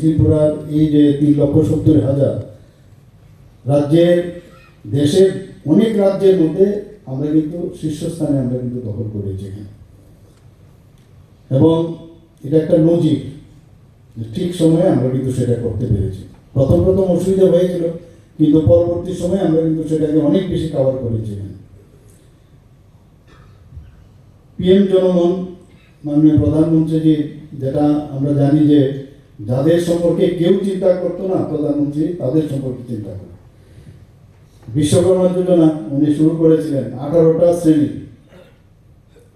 ত্রিপুরার এই যে তিন লক্ষ সত্তর হাজার, রাজ্যের, দেশের অনেক রাজ্যের মধ্যে আমরা কিন্তু শীর্ষস্থানে আমরা কিন্তু দখল করেছি এবং এটা একটা নজির ঠিক সময়ে আমরা কিন্তু সেটা করতে পেরেছি। প্রথম প্রথম অসুবিধা হয়েছিল, কিন্তু পরবর্তী সময়ে আমরা কিন্তু সেটাকে অনেক বেশি কভার করেছি পিএম জনগণ মাননীয় প্রধানমন্ত্রীজি, যেটা আমরা জানি যে যাদের সম্পর্কে কেউ চিন্তা করতো না, প্রধানমন্ত্রী তাদের সম্পর্কে চিন্তা করে বিশ্বকর্মা যোজনা উনি শুরু করেছিলেন আঠারোটা শ্রেণি।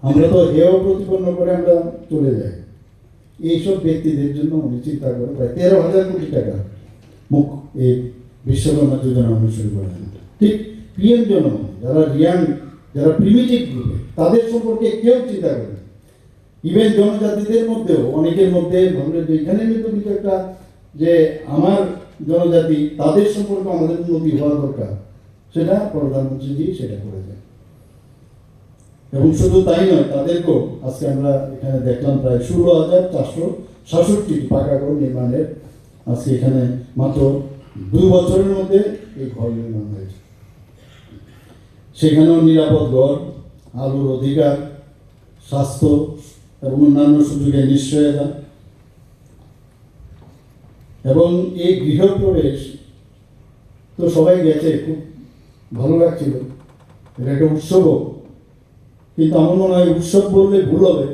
আমরা তো হেয় প্রতিপন্ন করে আমরা চলে যাই। এইসব ব্যক্তিদের জন্য উনি চিন্তা করে প্রায় তেরো হাজার কোটি টাকা মুখ এই বিশ্বকর্মা যোজনা উনি শুরু করেন ঠিক পিএম জনগণ, যারা রিয়াং, যারা প্রিমিটিভ গ্রুপে তাদের সম্পর্কে কেউ চিন্তা করে। ইভেন জনজাতিদের মধ্যেও, অনেকের মধ্যে ভাবলে যে এখানে কিন্তু একটা যে আমার জনজাতি, তাদের সম্পর্কে আমাদের উন্নতি হওয়া দরকার। সেটা প্রধানমন্ত্রীজি সেটা করেছেন এবং শুধু তাই নয়, তাদেরকেও আজকে আমরা এখানে দেখলাম প্রায় ষোলো হাজার চারশো সাতষট্টি পাকা ঘর নির্মাণের আজকে এখানে মাত্র দুই বছরের মধ্যে এই ঘর নির্মাণ হয়েছে। সেখানেও নিরাপদ ঘর, আলোর অধিকার, স্বাস্থ্য এবং অন্যান্য সুযোগের নিশ্চয়তা এবং এই গৃহপ্রবেশ তো সবাই গেছে, খুব ভালো লাগছিল। এটা একটা উৎসবও কিন্তু আমার মনে হয় উৎসব বললে ভুল হবে।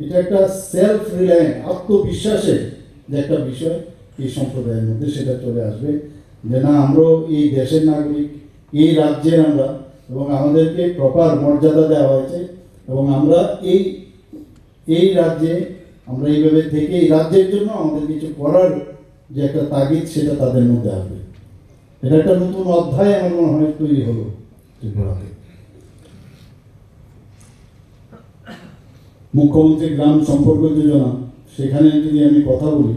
এটা একটা সেলফ রিলায়েন্ট আত্মবিশ্বাসের যে একটা বিষয় এই সম্প্রদায়ের মধ্যে সেটা চলে আসবে যে না, আমরাও এই দেশের নাগরিক, এই রাজ্যের আমরা এবং আমাদেরকে প্রপার মর্যাদা দেওয়া হয়েছে এবং আমরা এই এই রাজ্যে, আমরা এইভাবে থেকে এই রাজ্যের জন্য আমাদের কিছু করার যে একটা তাগিদ, সেটা তাদের মধ্যে আসবে। এটা একটা নতুন অধ্যায় আমার মনে হয় তৈরি হলো ত্রিপুরাতে। মুখ্যমন্ত্রী গ্রাম সম্পর্ক যোজনা, সেখানে যদি আমি কথা বলি,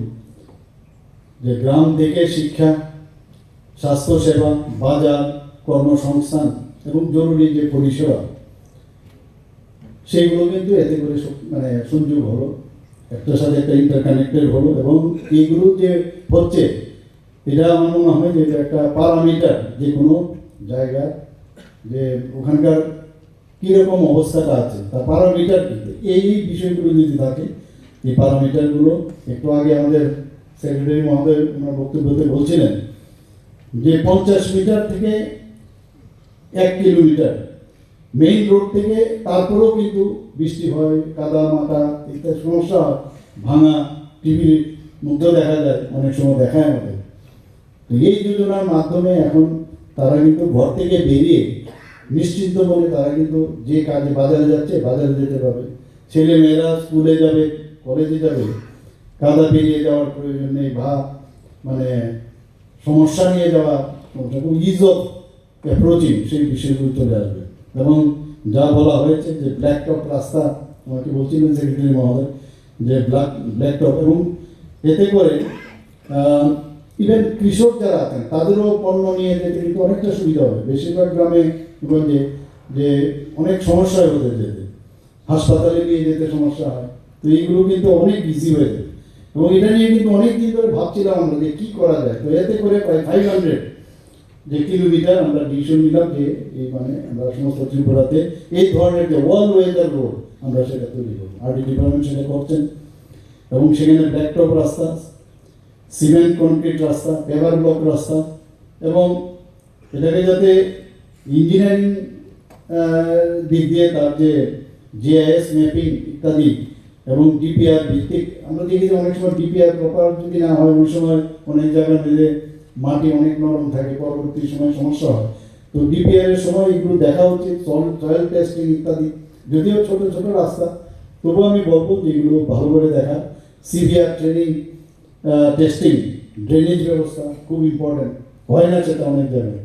যে গ্রাম থেকে শিক্ষা, স্বাস্থ্যসেবা, বাজার, কর্মসংস্থান এবং জরুরি যে পরিষেবা সেগুলো কিন্তু এতে করে মানে সংযোগ হলো। একটার সাথে একটা ইন্টারকানেক্টেড হলো এবং এইগুলো যে হচ্ছে, এটা আমার মনে হয় যে এটা একটা প্যারামিটার যে কোনো জায়গায় যে ওখানকার কীরকম অবস্থাটা আছে তার প্যারামিটার কি? এই বিষয়গুলো যদি থাকে, এই প্যারামিটারগুলো একটু আগে আমাদের সেক্রেটারি মহোদয় ওনার বক্তব্যতে বলছিলেন যে পঞ্চাশ মিটার থেকে এক কিলোমিটার মেইন রোড থেকে তারপরেও কিন্তু বৃষ্টি হয়, কাদা, মাটা ইত্যাদি সমস্যা হয়। ভাঙা টিভির মধ্যেও দেখা যায়, অনেক সময় দেখায় আমাদের। তো এই যোজনার মাধ্যমে এখন তারা কিন্তু ঘর থেকে বেরিয়ে নিশ্চিন্ত বলে তারা কিন্তু যে কাজে বাজারে যাচ্ছে, বাজারে যেতে পারবে। ছেলে মেয়েরা স্কুলে যাবে কলেজে যাবে, কাদা পেরিয়ে যাওয়ার প্রয়োজন নেই বা মানে সমস্যা নিয়ে যাওয়া ইজ অফ অ্যাপ্রোচিং সেই বিষয়গুলো চলে আসবে এবং যা বলা হয়েছে যে ব্ল্যাক টপ রাস্তা, আমাকে বলছিলেন সেক্রেটারি মহোদয়, যে ব্ল্যাক ব্ল্যাক টপ এবং এতে করে ইভেন কৃষক যারা আছেন, তাদেরও পণ্য নিয়ে যেতে কিন্তু অনেকটা সুবিধা হবে। বেশিরভাগ গ্রামে গঞ্জে যে অনেক সমস্যা হতে যেতে। হাসপাতালে নিয়ে যেতে সমস্যা হয়। তো এইগুলো কিন্তু অনেক ইজি হয়ে যাবে এবং এটা নিয়ে কিন্তু অনেক দিন ধরে ভাবছিলাম আমরা যে কী করা যায়। তো এতে করে প্রায় ফাইভ হান্ড্রেড যে কিলোমিটার আমরা ডিসিশন নিলাম যে এই মানে আমরা সমস্ত ত্রিপুরাতে এই ধরনের যে ওয়াল ওয়েদার রোড আমরা সেটা তৈরি করব। আরডি ডিপার্টমেন্ট সেটা করছেন। এবং সেখানে ব্ল্যাকটপ রাস্তা সিমেন্ট কনক্রিট রাস্তা পেভার ব্লক রাস্তা এবং এটাকে যাতে ইঞ্জিনিয়ারিং দিক দিয়ে তার যে জিআইএস ম্যাপিং ইত্যাদি এবং ডিপিআর ভিত্তিক, আমরা দেখেছি অনেক সময় ডিপিআর প্রপার যদি না হয় অনেক সময় অনেক জায়গায় মিলে মাটি অনেক নরম থাকে, পরবর্তী সময় সমস্যা হয়। তো ডিপিআর এর সময় এগুলো দেখা উচিত সয়েল টেস্টিং ইত্যাদি। যদিও ছোট ছোট রাস্তা তবুও আমি বলব যে এগুলো ভালো করে দেখা। সিভিআর ট্রেনিং টেস্টিং ড্রেনেজ ব্যবস্থা খুব ইম্পর্টেন্ট হয় না সেটা অনেক জায়গায়।